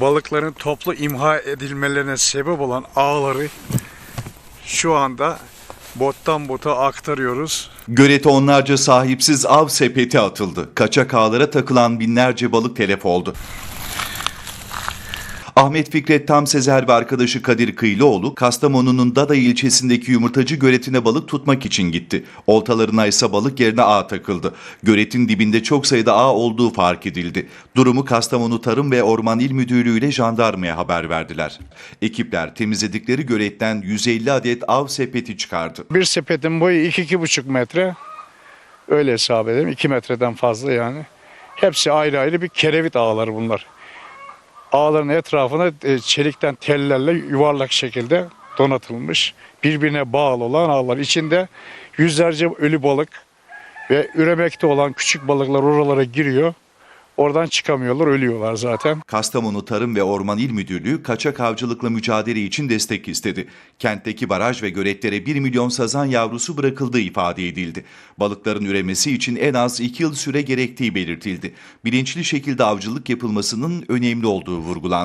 balıkların toplu imha edilmelerine sebep olan ağları şu anda bottan bota aktarıyoruz. Gölete onlarca sahipsiz av sepeti atıldı. Kaçak ağlara takılan binlerce balık telef oldu. Ahmet Fikret Tamsezer ve arkadaşı Kadir Kıyılıoğlu, Kastamonu'nun Dada ilçesindeki yumurtacı göletine balık tutmak için gitti. Oltalarına ise balık yerine ağ takıldı. Göletin dibinde çok sayıda ağ olduğu fark edildi. Durumu Kastamonu Tarım ve Orman İl Müdürlüğü ile jandarmaya haber verdiler. Ekipler temizledikleri göletten 150 adet av sepeti çıkardı. Bir sepetin boyu 2-2,5 metre. Öyle hesap edelim. 2 metreden fazla yani. Hepsi ayrı ayrı bir kerevit ağları bunlar. Ağların etrafına e, çelikten tellerle yuvarlak şekilde donatılmış. Birbirine bağlı olan ağlar. İçinde yüzlerce ölü balık ve üremekte olan küçük balıklar oralara giriyor. Oradan çıkamıyorlar, ölüyorlar zaten. Kastamonu Tarım ve Orman İl Müdürlüğü kaçak avcılıkla mücadele için destek istedi. Kentteki baraj ve göletlere 1 milyon sazan yavrusu bırakıldığı ifade edildi. Balıkların üremesi için en az 2 yıl süre gerektiği belirtildi. Bilinçli şekilde avcılık yapılmasının önemli olduğu vurgulandı.